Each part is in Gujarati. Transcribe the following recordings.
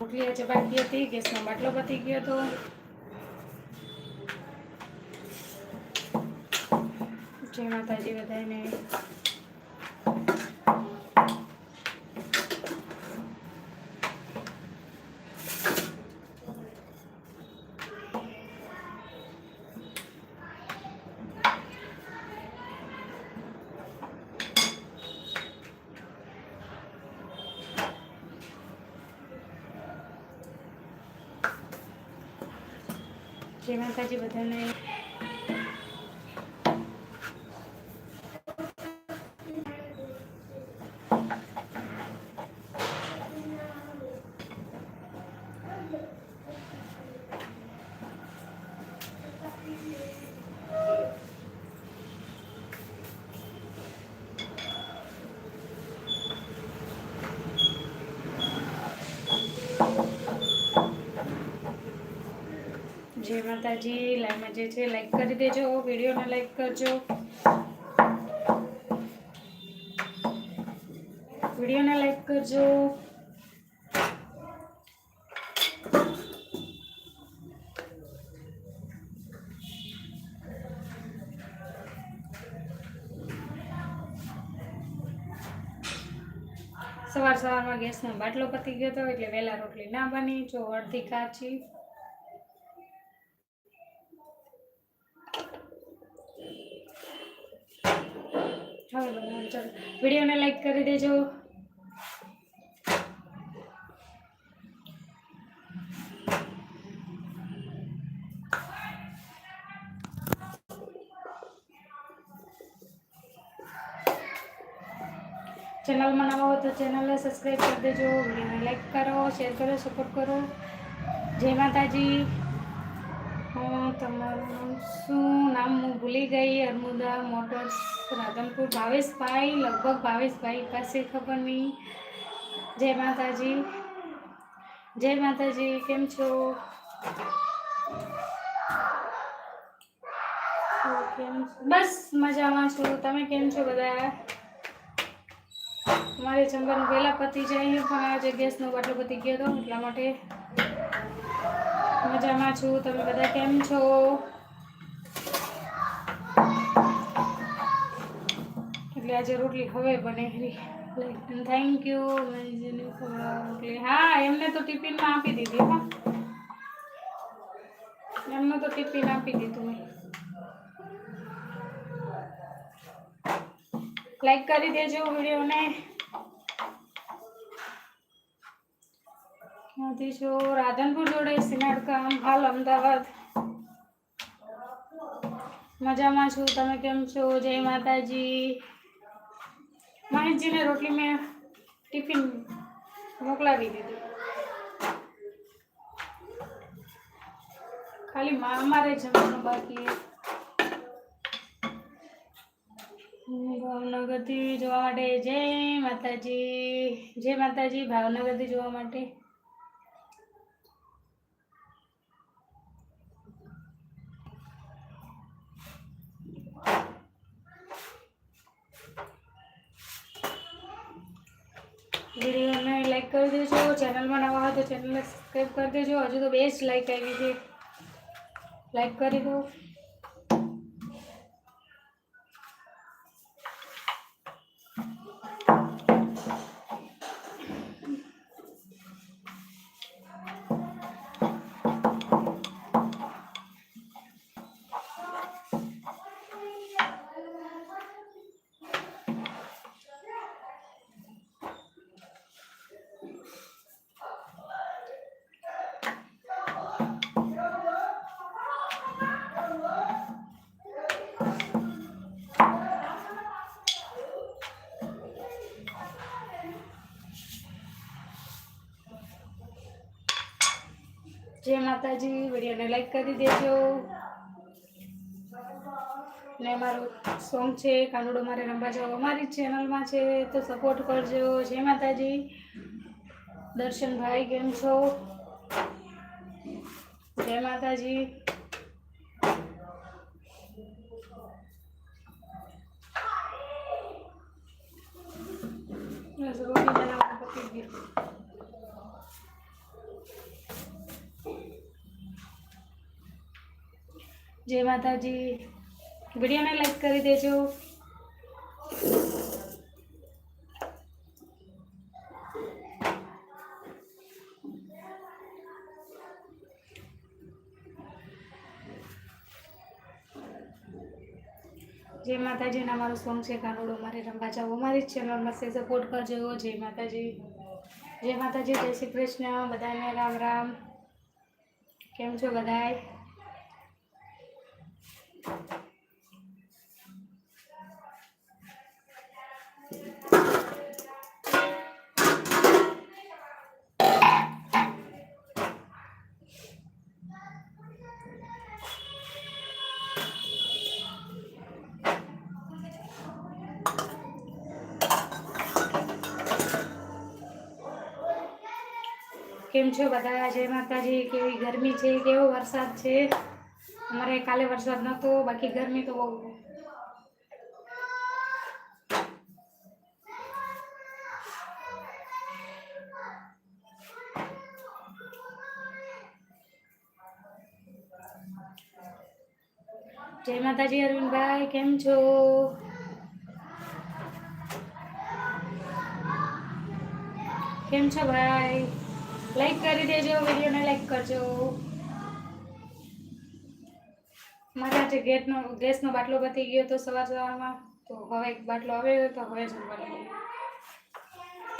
રોટલી આજે બાકી હતી ગેસનો બાટલો પતી ગયો હતો. જય માતાજી બધાને. જય માતાજી બધાને જય માતાજી લાઈવમાં જે છે લાઈક કરી દેજો, વિડીયોને લાઈક કરજો. વિડીયોને લાઈક કરજો. સવાર સવારમાં ગેસનો બાટલો પતી ગયો હતો એટલે વહેલા રોટલી ના બની, જો અડધી કાચી. હવે બનાવો ચાલો. વિડીયોને લાઈક કરી દેજો. ચેનલમાં નવા હો તો ચેનલને સબસ્ક્રાઈબ કરી દેજો. વિડીયોને લાઈક કરો શેર કરો સપોર્ટ કરો. જય માતાજી. હું તમારું શું નામ હું ભૂલી ગઈ. અર્મુદા મોટર્સ. રાધનપુર ભાવેશભાઈ, લગભગ ભાવેશભાઈ પાસે ખબર નહીં. જય માતાજી. જય માતાજી, કેમ છો? બસ મજામાં છું. તમે કેમ છો બધા? મારે જમવાનું પહેલાં પતી જાય પણ આજે ગેસનો બાટલો પતી ગયો હતો, એટલા માટે મજામાં છું. તમે બધા કેમ છો? એટલે આજે રોટલી હવે બને થેન્ક યુ હા, એમને તો ટિફિનમાં આપી દીધી, હા. એમને તો ટિફિન આપી દીધું મેં લાઈક કરી દેજો વિડીયોને. ક્યાંથી છો? રાધનપુર જોડે સિનાડકામ હાલ અમદાવાદ. મજામાં છું. તમે કેમ છો? જય માતાજી. મહેશજીને રોટલી મેં ટિફિન મોકલાવી દીધી. ખાલી અમારે જમવાનું બાકી ભાવનગરથી જોવા માટે જય માતાજી. જય માતાજી ભાવનગરથી જોવા માટે વિડીયોને લાઈક કરી દેજો ચેનલમાં નવા હોય તો ચેનલને સબસ્ક્રાઈબ કરી દેજો. હજુ તો બે જ લાઈક આવી છે. લાઈક કરી દો. જય માતાજી, વિડીયોને લાઈક કરી દેજો. ને મારું સોંગ છે, કાનુડો મારે રમવા જાઓ અમારી ચેનલમાં છે, તો સપોર્ટ કરજો. જય માતાજી. દર્શનભાઈ કેમ છો? જય માતાજી. રોટી બનાવવાનું પતી ગયું. જય માતાજી વિડીયોને લાઈક કરી દેજો. જય માતાજીના મારું સોંગ છે કાનુડો મારે રમવા જાઓ અમારી જ ચેનલમાં છે સપોર્ટ કરજો. જય માતાજી. જય માતાજી, જય શ્રી કૃષ્ણ. બધાને રામ રામ. કેમ છો બધાય? કેમ છો બધા? જય માતાજી. કેવી ગરમી છે? કેવો વરસાદ છે? અમારે કાલે વરસાદ નહોતો બાકી ગરમી તો બહુ જય માતાજી અરવિંદભાઈ કેમ છો? કેમ છો ભાઈ? લાઈક કરી દેજો, વિડીયોને લાઈક કરજો. મારા જે ગેસનો ગેસનો બાટલો પતી ગયો તો સવાર સવારમાં, તો હવે એક બાટલો આવ્યો તો હવે જમવાનું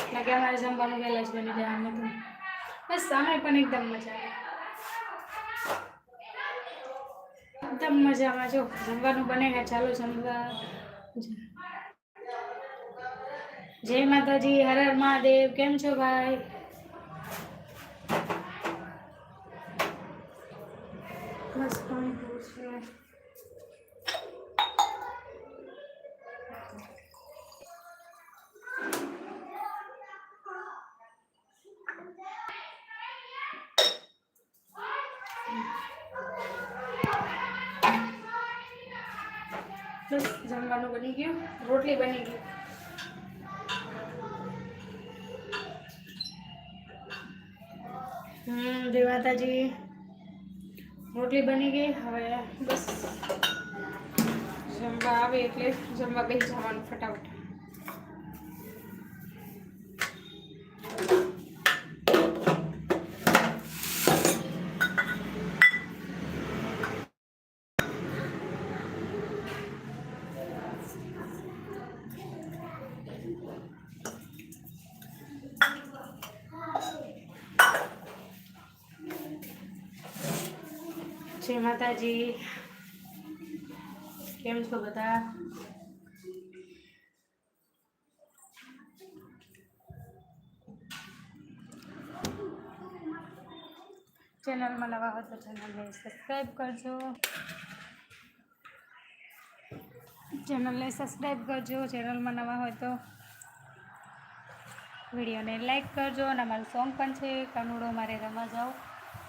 એટલે કે અમારે જમવાનું વહેલા જ બની જાય અમે તો બસ સામે પણ એકદમ મજા આવે. એકદમ મજામાં જો, જમવાનું બને ગયા ચાલો જમવા. જય માતાજી, હર હર મહાદેવ, કેમ છો ભાઈ? બસ પાણી પીવું છે બસ જમવાનું બની ગયું રોટલી બની ગઈ હમ જય માતાજી રોટલી બની ગઈ હવે બસ જમવા આવે એટલે જમવા બેસી જવાનું ફટાફટ. માતાજી. કેમ છો બધા? ચેનલમાં નવા હોય તો ચેનલને સબસ્ક્રાઈબ કરજો. ચેનલને સબસ્ક્રાઈબ કરજો. ચેનલમાં નવા હોય તો વિડીયોને લાઈક કરજો અને અમારું સોંગ પણ છે. કાનુડો મારે રમવા જાઓ.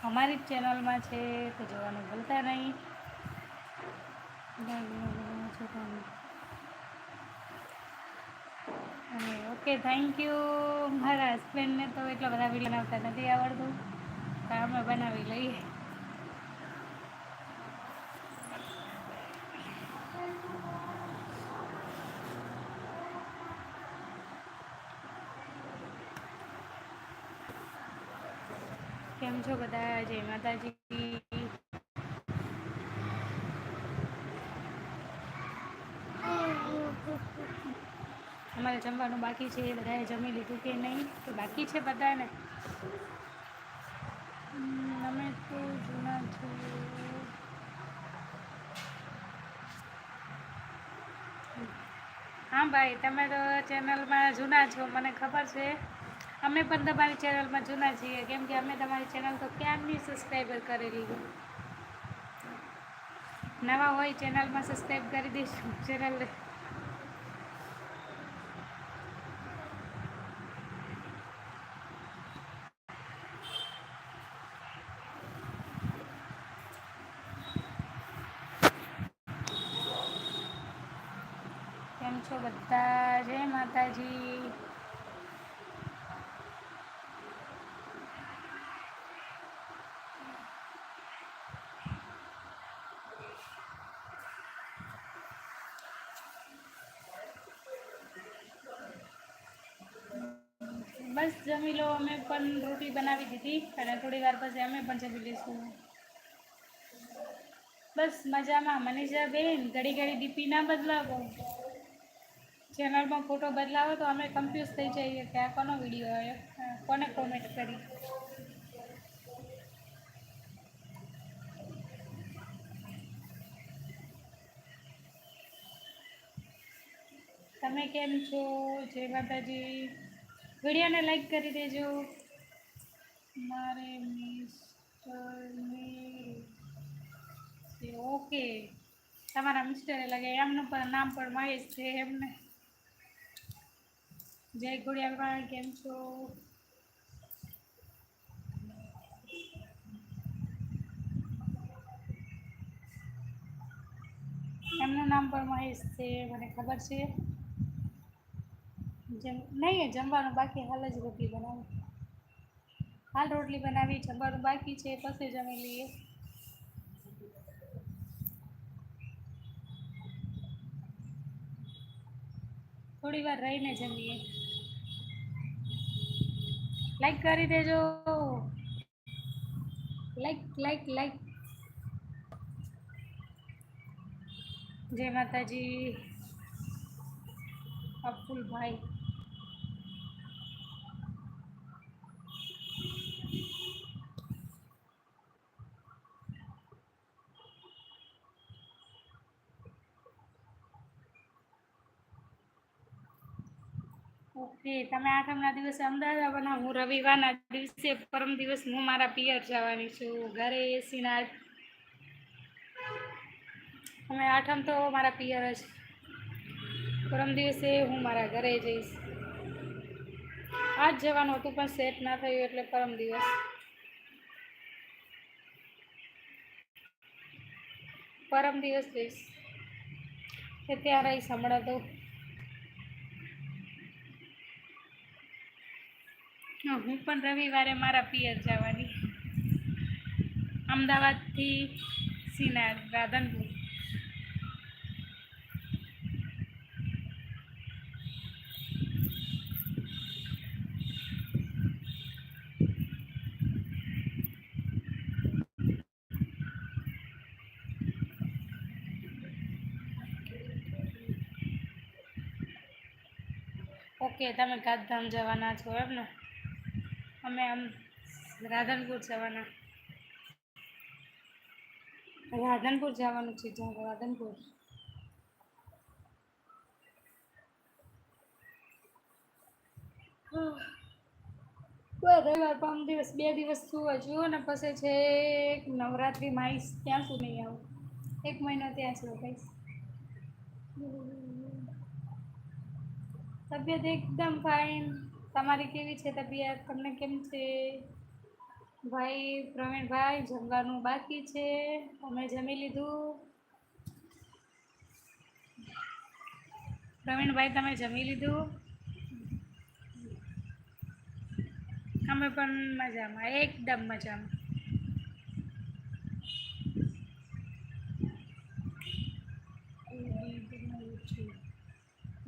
અમારી જ ચેનલમાં છે, તો જોવાનું ભૂલતા નહીં. અને ઓકે થેન્ક યુ મારા હસબન્ડને તો એટલા બધા વીડિયો બનાવતા નથી આવડતું. તો અમે બનાવી લઈએ. કેમ છો બધા? જય માતાજી. અમારે જમવાનું બાકી છે બધાએ જમી લીધું કે નહીં? તો બાકી છે બધાને? અમે તો જૂના છું હા ભાઈ, તમે તો ચેનલમાં જૂના છો, મને ખબર છે. અમે પણ તમારી ચેનલમાં જૂના છીએ. કેમ કે અમે તમારી ચેનલ તો ક્યારની સબસ્ક્રાઈબર કરેલી? નવા હોય ચેનલમાં સબસ્ક્રાઈબ કરી દઈશું ચેનલ. કેમ છો બધા? જય માતાજી. જમી લો અમે પણ રોટી બનાવી દીધી અને થોડી વાર પછી અમે પણ જમી લઈશું. બસ મજામાં. મનીષા બેન, ઘડી ઘડી ડીપી ના બદલાવો. ચેનલમાં ફોટો બદલાવો તો અમે કન્ફ્યુઝ થઈ જઈએ કે આ કોનો વીડિયો આવ્યો? કોને કોમેન્ટ કરી? તમે કેમ છો? જય માતાજી. વિડીયોને લાઈક કરી દેજો. મારે મિસ્ટરને ઓકે. તમારા મિસ્ટરે લાગે એમનું પણ નામ પણ મહેશ છે એમને. જય ગુડિયાલભાઈ કેમ છો? એમનું નામ પણ મહેશ છે, મને ખબર છે. જમ નહીં, જમવાનું બાકી હાલ જ રોટલી બનાવી. હાલ રોટલી બનાવી, જમવાનું બાકી છે, પછી જમી લઈએ. થોડી વાર રહીને જમીએ. લાઈક કરી દેજો. લાઈક લાઈક લાઈક જય માતાજી. અબ્દુલભાઈ. ઓકે તમે આઠમના દિવસે અમદાવાદ આવવાના હું રવિવારના દિવસે પરમ દિવસ હું મારા પિયર જવાની છું. ઘરે એસીના અમે આઠમ તો મારા પિયર જ. પરમ દિવસે હું મારા ઘરે જઈશ. આજ જવાનું હતું પણ સેટ ના થયું એટલે પરમ દિવસ. પરમ દિવસ જઈશ. કે ત્યાં રહીશ હમણાં તો હા, પણ રવિવારે મારા પિયર જવાની. અમદાવાદથી સિનાર રાધનપુર. ઓકે તમે ગાંધીધામ જવાના છો એમ ને? અમે આમ રાધનપુર જવાના. રાધનપુર જવાનું છે જ્યાં રાધનપુર. પાંચ દિવસ બે દિવસ સુવા જુઓ ને પછી છે નવરાત્રિમાં આવીશ ત્યાં સુધી નહીં આવું. એક મહિનો ત્યાં જ રોકાઈશ. તબિયત એકદમ ફાઇન તમારી કેવી છે તબિયત? તમને કેમ છે? ભાઈ, પ્રવીણભાઈ, જમવાનું બાકી છે? અમે જમી લીધું. પ્રવીણભાઈ, તમે જમી લીધું? અમે પણ મજામાં, એકદમ મજામાં.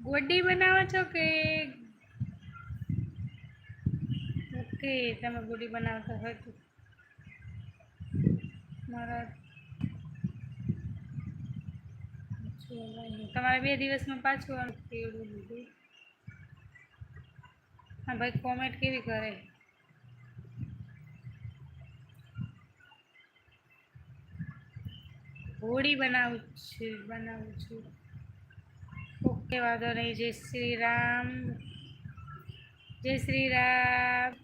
ગોડી બનાવો છો કે ઓકે તમે ગુડી બનાવતા હોય તો. મારા તમારે બે દિવસમાં પાછું કેળું લીધું. હા, ભાઈ કોમેન્ટ કેવી કરે? હોળી બનાવું છું બનાવું છું. ઓકે, વાંધો નહીં. જય શ્રી રામ. જય શ્રી રામ.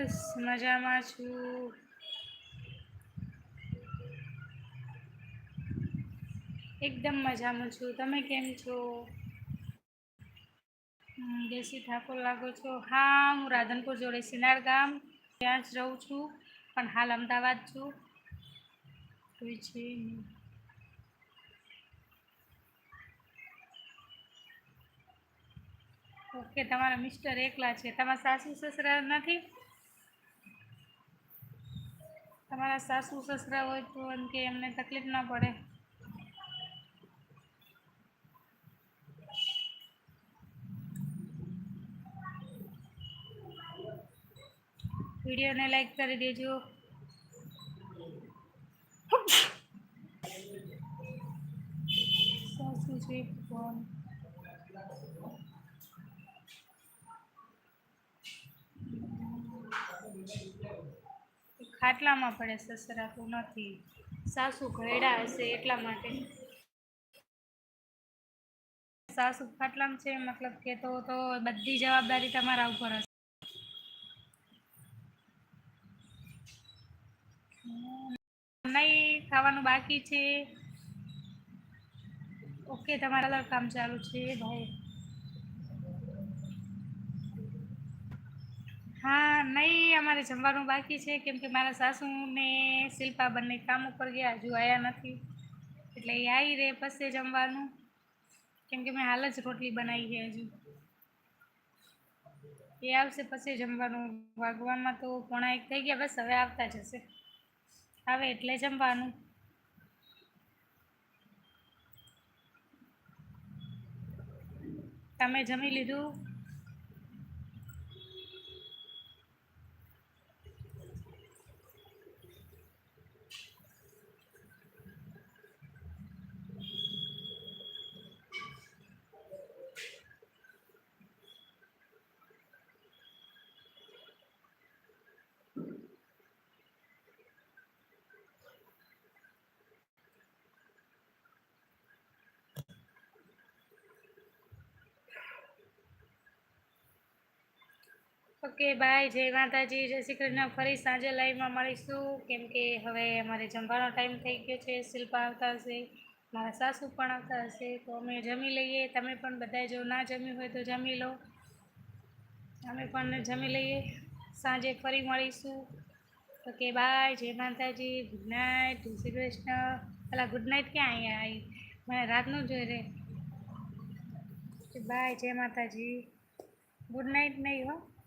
બસ મજામાં છું. એકદમ મજામાં છું. તમે કેમ છો? દેશી ઠાકોર લાગો છો? હા, હું રાધનપુર જોડે સિનાર ગામ ત્યાં જ રહું છું, પણ હાલ અમદાવાદ છું. કોઈ છે. ઓકે, તમારા મિસ્ટર એકલા છે. તમારા સાસુ, સસરા નથી? તમારા સાસુ, સસરા હોય તો કે એમને તકલીફ ના પડે. વિડીયોને લાઈક કરી દેજો. સાસુ છે ભગવાન ખાટલામાં પડે સસરાતું નથી સાસુ ઘરડા હશે એટલા માટે. સાસુ ખાટલામાં છે, મતલબ કે તો તો બધી જવાબદારી તમારા ઉપર હશે. નહીં ખાવાનું બાકી છે. ઓકે, તમારા કામ ચાલુ છે, ભાઈ હા નહીં, અમારે જમવાનું બાકી છે. કેમ કે મારા સાસુ ને શિલ્પા બંને કામ ઉપર ગયા, હજુ આવ્યા નથી. એટલે એ આવી રહે પછી જમવાનું. કેમ કે મેં હાલ જ રોટલી બનાવી છે હજુ. એ આવશે પછી જમવાનું. વાગવામાં તો પોણા એક થઈ ગયા, બસ હવે આવતા જશે. આવે એટલે જમવાનું. તમે જમી લીધું? ઓકે, બાય, જય માતાજી, જય શ્રી કૃષ્ણ. ફરી સાંજે લાઈવમાં મળીશું. કેમ કે હવે અમારે જમવાનો ટાઈમ થઈ ગયો છે. શિલ્પા આવતા હશે, મારા સાસુ પણ આવતા હશે. તો અમે જમી લઈએ. તમે પણ બધા જો ના જમ્યું હોય તો જમી લો. અમે પણ જમી લઈએ. સાંજે ફરી મળીશું. ઓકે, બાય, જય માતાજી. ગુડ નાઇટ જય શ્રી કૃષ્ણ. પેલા ગુડ નાઇટ ક્યાં અહીંયા આવી? મને રાતનું જોઈ રે. બાય, જય માતાજી. ગુડ નાઇટ નહીં હો.